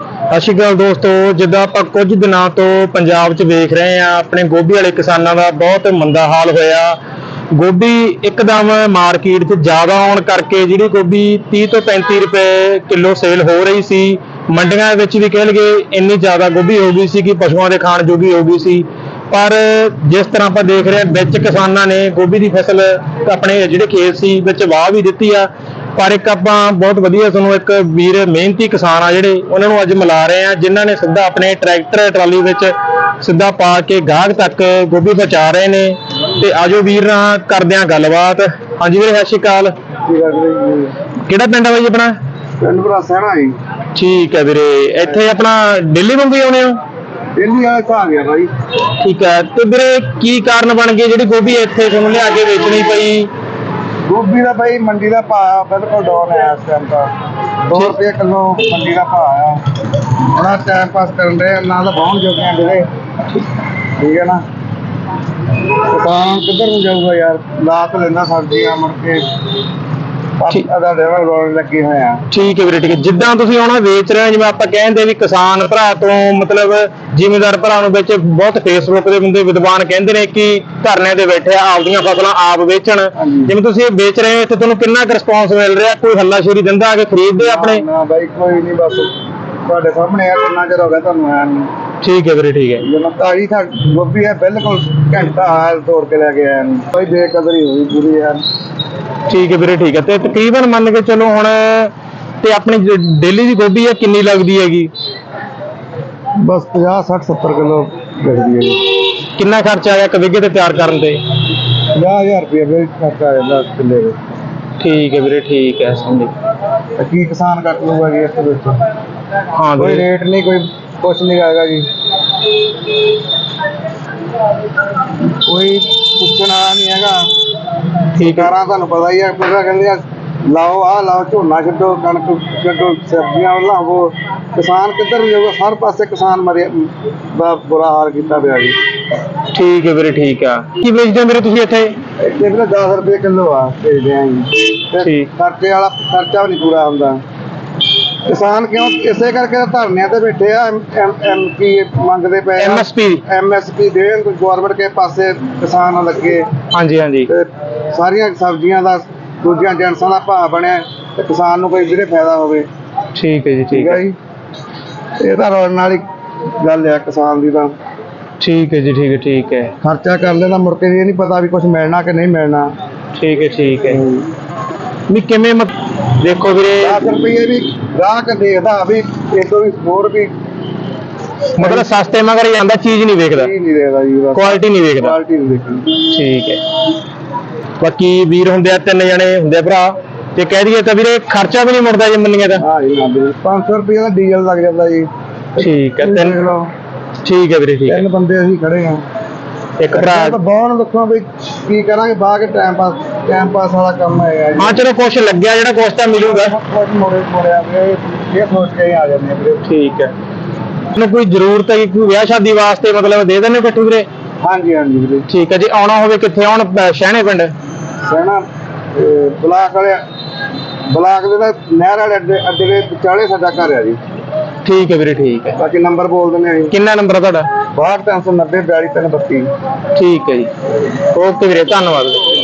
ਸਤਿ ਸ਼੍ਰੀ ਅਕਾਲ ਦੋਸਤੋ, ਜਿੱਦਾਂ ਆਪਾਂ ਕੁਝ ਦਿਨਾਂ ਤੋਂ ਪੰਜਾਬ 'ਚ ਵੇਖ ਰਹੇ ਆ ਆਪਣੇ ਗੋਭੀ ਵਾਲੇ ਕਿਸਾਨਾਂ ਦਾ ਬਹੁਤ ਮੰਦਾ ਹਾਲ ਹੋਇਆ। ਗੋਭੀ ਇੱਕਦਮ ਮਾਰਕੀਟ 'ਚ ਜ਼ਿਆਦਾ ਆਉਣ ਕਰਕੇ ਜਿਹੜੀ ਗੋਭੀ 30 ਤੋਂ 35 ਰੁਪਏ ਕਿਲੋ ਸੇਲ ਹੋ ਰਹੀ ਸੀ, ਮੰਡੀਆਂ ਵਿੱਚ ਵੀ ਕਹਿ ਲਗੇ ਇੰਨੀ ਜ਼ਿਆਦਾ ਗੋਭੀ ਹੋ ਗਈ ਸੀ ਕਿ ਪਸ਼ੂਆਂ ਦੇ ਖਾਣ ਜੋਗੀ ਹੋ ਗਈ ਸੀ। ਪਰ ਜਿਸ ਤਰ੍ਹਾਂ ਆਪਾਂ ਦੇਖ ਰਹੇ ਹਾਂ, ਵਿੱਚ ਕਿਸਾਨਾਂ ਨੇ ਗੋਭੀ ਦੀ ਫਸਲ ਆਪਣੇ ਜਿਹੜੇ ਖੇਤ ਸੀ, ਵਿੱਚ ਵਾਹ ਵੀ ਦਿੱਤੀ ਆ। ਪਰ ਇੱਕ ਆਪਾਂ ਬਹੁਤ ਵਧੀਆ ਤੁਹਾਨੂੰ ਇੱਕ ਵੀਰ ਮਿਹਨਤੀ ਕਿਸਾਨ ਆ ਜਿਹੜੇ ਉਹਨਾਂ ਨੂੰ ਅੱਜ ਮਿਲਾ ਰਹੇ ਆ ਜਿਨ੍ਹਾਂ ਨੇ ਸਿੱਧਾ ਆਪਣੇ ਟਰੈਕਟਰ ਟਰਾਲੀ ਵਿੱਚ ਸਿੱਧਾ ਪਾ ਕੇ ਗਾਹਕ ਤੱਕ ਗੋਭੀ ਪਹੁੰਚਾ ਰਹੇ ਨੇ। ਤੇ ਆਜੋ ਵੀਰ ਨਾਲ ਕਰਦੇ ਆ ਗੱਲਬਾਤ। ਹਾਂਜੀ ਵੀਰੇ ਸਤਿ ਸ਼੍ਰੀ ਅਕਾਲ। ਕਿਹੜਾ ਪਿੰਡ ਆ ਬਾਈ ਆਪਣਾ? ਪਿੰਡ ਭਰਾ ਸਹਿਣਾ ਜੀ। ਠੀਕ ਹੈ ਵੀਰੇ। ਇੱਥੇ ਆਪਣਾ ਦਿੱਲੀ ਵਾਂਗੂ ਹੀ ਆਉਣੇ ਹੋ? ਦਿੱਲੀ ਵਾਲਾ ਘਾ ਗਿਆ ਬਾਈ। ਠੀਕ ਹੈ। ਤੇ ਵੀਰੇ ਕੀ ਕਾਰਨ ਬਣ ਗਏ ਜਿਹੜੀ ਗੋਭੀ ਇੱਥੇ ਤੁਹਾਨੂੰ ਲਿਆ ਕੇ ਵੇਚਣੀ ਪਈ? ਗੋਭੀ ਦਾ ਬਾਈ ਮੰਡੀ ਦਾ ਭਾਅ ਬਿਲਕੁਲ ਡਾਊਨ ਹੈ ਇਸ ਟਾਈਮ ਤਾਂ। 2 ਰੁਪਏ ਕਿਲੋ ਮੰਡੀ ਦਾ ਭਾਅ ਆ। ਬੜਾ ਟਾਈਮ ਪਾਸ ਕਰਨ ਦੇ ਨਾ ਤਾਂ ਬਹੁਤ ਜੋਗੀਆਂ ਦੇ ਠੀਕ ਹੈ ਨਾ? ਕਿਸਾਨ ਕਿੱਧਰ ਨੂੰ ਜਾਊਗਾ ਯਾਰ? ਲਾ ਤਾਂ ਲੈਂਦਾ ਸਬਜ਼ੀਆਂ ਮੁੜ ਕੇ। ਠੀਕ। ਆਦਾ ਡੇਵਲ ਰੋਣ ਲੱਗੇ ਹੋਏ ਆ। ਠੀਕ ਹੈ ਵੀਰੇ ਠੀਕ ਹੈ। ਜਿੱਦਾਂ ਤੁਸੀਂ ਹੁਣ ਵੇਚ ਰਹੇ ਹੋ ਜਿਵੇਂ ਆਪਾਂ ਕਹਿੰਦੇ ਵੀ ਕਿਸਾਨ ਭਰਾ ਤੋਂ ਮਤਲਬ ਜ਼ਿਮੀਂਦਾਰ ਭਰਾ ਨੂੰ ਵਿੱਚ ਬਹੁਤ ਫੇਸਬੁੱਕ ਦੇ ਬੰਦੇ ਵਿਦਵਾਨ ਕਹਿੰਦੇ ਨੇ ਕਿ ਧਰਨੇ ਤੇ ਬੈਠੇ ਆ ਆਪਦੀਆਂ ਫਸਲਾਂ ਆਪ ਵੇਚਣ। ਹਾਂਜੀ। ਜਿਵੇਂ ਤੁਸੀਂ ਇਹ ਵੇਚ ਰਹੇ ਹੋ ਇੱਥੇ ਤੁਹਾਨੂੰ ਕਿੰਨਾ ਕੁ ਰਿਸਪੌਂਸ ਮਿਲ ਰਿਹਾ? ਕੋਈ ਹੱਲਾਸ਼ੇਰੀ ਦਿੰਦਾ ਆ ਕੇ ਖਰੀਦਦੇ ਆਪਣੇ? ਨਾ ਬਾਈ ਕੋਈ ਨਹੀਂ ਬਸ ਤੁਹਾਡੇ ਸਾਹਮਣੇ ਆ ਕਿੰਨਾ ਚਿਰ ਹੋ ਗਿਆ ਤੁਹਾਨੂੰ ਆਇਆ ਨੂੰ। ਠੀਕ ਹੈ ਵੀਰੇ ਠੀਕ ਹੈ। ਜਦੋਂ ਤਾਜੀ ਥਾ ਗੋਭੀ ਹੈ ਬਿਲਕੁਲ ਘੰਟਾ ਹਾਲ ਤੋੜ ਕੇ ਲੈ ਕੇ ਆਇਆ ਨੂੰ। ਕੋਈ ਬੇਕਦਰੀ ਹੋਈ ਪੂਰੀ ਯਾਰ ਠੀਕ ਹੈ ਵੀਰੇ ਠੀਕ ਹੈ। ਤੇ ਤਕਰੀਬਨ ਮੰਨ ਕੇ ਚਲੋ ਹੁਣ ਤੇ ਆਪਣੀ ਡੇਲੀ ਦੀ ਗੋਭੀ ਹੈ ਕਿੰਨੀ ਲੱਗਦੀ ਹੈਗੀ? ਬਸ 50 60 70 ਕਿਲੋ ਵਿਕਦੀ ਹੈ ਕਿੰਨਾ ਖਰਚਾ ਆਇਆ ਇੱਕ ਵਿਗੇ ਤੇ ਤਿਆਰ ਕਰਨ ਤੇ? 50000 ਰੁਪਏ ਵੀ ਖਰਚਾ ਆ ਜਾਂਦਾ ਕਿੱਲੇ ਦੇ। ਠੀਕ ਹੈ ਵੀਰੇ ਠੀਕ ਹੈ ਸਮਝ। ਤੇ ਕੀ ਕਿਸਾਨ ਕੱਟ ਲੂਗਾ ਜੀ ਇਸ ਵਿੱਚ? ਹਾਂ ਕੋਈ ਰੇਟ ਨਹੀਂ ਕੋਈ ਕੁਛ ਨਹੀਂ ਹੈਗਾ ਜੀ। ਕੋਈ ਪੁੱਛਣ ਨਹੀਂ ਹੈਗਾ। ਠੀਕ ਹੈ। ਸਰਕਾਰਾਂ ਤੁਹਾਨੂੰ ਪਤਾ ਹੀ ਹੈ ਪੂਰਾ ਕਹਿੰਦੇ ਆ ਲਾਓ ਆ ਲਾਓ ਝੋਨਾ ਛੱਡੋ ਕਣਕ ਛੱਡੋ ਸਬਜ਼ੀਆਂ ਲਾਵੋ। ਕਿਸਾਨ ਕਿੱਧਰ ਜਾਊਗਾ? ਹਰ ਪਾਸੇ ਕਿਸਾਨ ਮਰਿਆ ਦਾ ਬੁਰਾ ਹਾਲ ਕੀਤਾ ਪਿਆ ਜੀ। ਠੀਕ ਹੈ ਵੀਰੇ ਠੀਕ ਆ। ਕੀ ਵੇਚਦੇ ਹੋ ਵੀਰੇ ਤੁਸੀਂ ਇੱਥੇ? ਇੱਥੇ ਵੀ 10 ਰੁਪਏ ਕਿਲੋ ਆ ਭੇਜਦੇ ਆ ਜੀ। ਤੇ ਠੀਕ। ਖਰਚੇ ਵਾਲਾ ਖਰਚਾ ਵੀ ਨਹੀਂ ਪੂਰਾ ਹੁੰਦਾ। ਕਿਸਾਨ ਕਿਉਂ ਇਸੇ ਕਰਕੇ ਤਾਂ ਧਰਨਿਆਂ ਤੇ ਬੈਠੇ ਆ ਐਮ ਕੀ ਮੰਗਦੇ ਪਏ MSP ਐਮਐਸਪੀ ਦੇਣ ਗਵਰਨਮੈਂਟ ਕੇ ਪਾਸੇ ਕਿਸਾਨ ਲੱਗੇ। ਹਾਂਜੀ ਹਾਂਜੀ। ਤੇ ਸਾਰੀਆਂ ਸਬਜ਼ੀਆਂ ਦਾ ਦੂਜੀਆਂ ਜਨਸਾਂ ਦਾ ਭਾਅ ਬਣਿਆ ਤੇ ਕਿਸਾਨ ਨੂੰ ਕੋਈ ਵੀਰੇ ਫਾਇਦਾ ਹੋਵੇ। ਠੀਕ ਹੈ ਜੀ ਠੀਕ ਹੈ ਜੀ। ਇਹ ਤਾਂ ਰੋਣ ਵਾਲੀ ਗੱਲ ਆ ਕਿਸਾਨ ਦੀ ਤਾਂ। ਠੀਕ ਹੈ ਜੀ ਠੀਕ ਹੈ ਠੀਕ ਹੈ। ਖਰਚਾ ਕਰ ਲੈਣਾ ਮੁੜ ਕੇ ਇਹ ਨਹੀਂ ਪਤਾ ਵੀ ਕੁਝ ਮਿਲਣਾ ਕਿ ਨਹੀਂ ਮਿਲਣਾ। ਠੀਕ ਹੈ ਠੀਕ ਹੈ। ਵੀ ਕਿਵੇਂ ਮਤ- ਦੇਖੋ ਵੀਰੇ। 10 ਰੁਪਏ ਵੀ ਗਾਹਕ ਦੇਖਦਾ ਵੀ ਇਦੋਂ ਵੀ ਹੋਰ ਵੀ। ਮਤਲਬ ਸਸਤੇ ਮਗਰ ਜਾਂਦਾ ਚੀਜ਼ ਨਹੀਂ ਵੇਖਦਾ। ਕੀ ਨਹੀਂ ਦੇਖਦਾ ਜੀ ਬਸ। ਕੁਆਲਿਟੀ ਨਹੀਂ ਵੇਖਦਾ। ਕੁਆਲਿਟੀ ਨਹੀਂ ਦੇਖਦੀ ਠੀਕ ਹੈ। ਬਾਕੀ ਵੀਰ ਹੁੰਦੇ ਆ ਤਿੰਨ ਜਣੇ ਹੁੰਦੇ ਆ ਭਰਾ। ਤੇ ਕਹਿ ਦਈਏ ਤਾਂ ਵੀਰੇ ਖਰਚਾ ਵੀ ਨਹੀਂ ਮੁੜਦਾ ਜੇ ਮੰਨੀਏ ਤਾਂ। ਹਾਂ ਜੀ ਹਾਂ ਵੀਰੇ 500 ਰੁਪਏ ਦਾ ਡੀਜ਼ਲ ਲੱਗ ਜਾਂਦਾ ਜੀ। ਠੀਕ ਹੈ ਦੇਖ ਤਿੰਨ ਲਓ। ਠੀਕ ਹੈ ਵੀਰੇ ਠੀਕ ਹੈ। ਤਿੰਨ ਬੰਦੇ ਅਸੀਂ ਖੜੇ ਹਾਂ। ਇੱਕ ਭਰਾ। ਤਾਂ ਬਹੁਤ ਦੱਸੋ ਵੀ ਕੀ ਕਰਾਂਗੇ ਬਾਅਦ ਟਾਈਮ ਪਾਸ ਟਾਈਮ ਪਾਸ ਵਾਲਾ ਕੰਮ ਹੈਗਾ ਜੀ। ਹਾਂ ਚਲੋ ਕੁਛ ਲੱਗਿਆ ਜਿਹੜਾ ਕੁਛ ਤਾਂ ਮਿਲੂਗਾ। ਕੁਝ ਮੋੜੇ ਮੋੜਿਆ ਵੀਰੇ ਇਹ ਸੋਚ ਕੇ ਹੀ ਆ ਜਾਂਦੇ ਆ ਵੀਰੇ। ਠੀਕ ਹੈ। ਨੂੰ ਕੋਈ ਜ਼ਰੂਰਤ ਹੈ ਕਿ ਕੋਈ ਵਿਆਹ ਸ਼ਾਦੀ ਵਾਸਤੇ ਮਤਲਬ ਦੇ ਦਿੰਦੇ ਇਕੱਠੂ ਵੀਰੇ? ਹਾਂਜੀ ਹਾਂਜੀ ਵੀਰੇ। ਠੀਕ ਹੈ ਜੀ ਆਉਣਾ ਹੋਵੇ ਕਿੱਥੇ ਆਉਣ ਅਹ ਸ਼ਹਿਣੇ ਪਿੰਡ? ਸਹਿਣਾ ਬਲਾਕ ਵਾਲੇ ਬਲਾਕ ਦੇ ਨਹਿਰ ਵਾਲੇ ਅੱਡੇ ਅੱਡੇ ਦੇ ਵਿਚਾਲੇ ਸਾਡਾ ਘਰ ਆ ਜੀ। ਠੀਕ ਹੈ ਵੀਰੇ ਠੀਕ ਹੈ। ਬਾਕੀ ਨੰਬਰ ਬੋਲ ਦਿੰਦੇ ਆ ਜੀ। ਕਿੰਨਾ ਨੰਬਰ ਆ ਤੁਹਾਡਾ? 6390 42 332 ਠੀਕ ਹੈ ਜੀ। ਓਕੇ ਵੀਰੇ ਧੰਨਵਾਦ।